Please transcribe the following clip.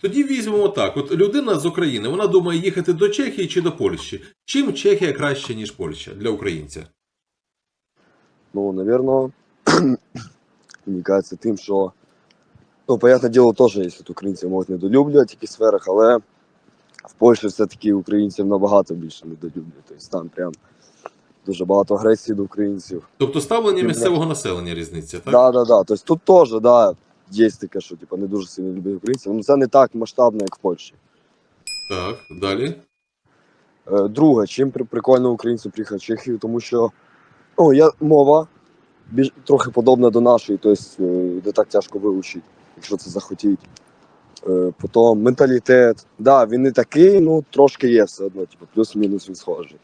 Тоді візьмемо так: от людина з України, вона думає їхати до Чехії чи до Польщі. Чим Чехія краще, ніж Польща для українця? Ну, наверное, мені кажеться тим, що, ну, понятне діло, теж є тут українці можуть недолюблювати в сферах, але в Польщі все-таки українців набагато більше недолюблюють. Тобто там прям дуже багато агресії до українців. Тобто ставлення місцевого населення різниця, так? Да, да, да. Тобто тут теж, да, є таке, що типу, не дуже сильно люблять українців. Ну це не так масштабно, як в Польщі. Так, далі. Е, Друге, чим при- прикольно українцю приїхати в Чехію, тому що ну, я, мова більш, трохи подобна до нашої, тобто е, не так тяжко вивчити, якщо це захотіть. Е, Потім менталітет. Да, він не такий, ну трошки є все одно, типу, плюс-мінус він схожий.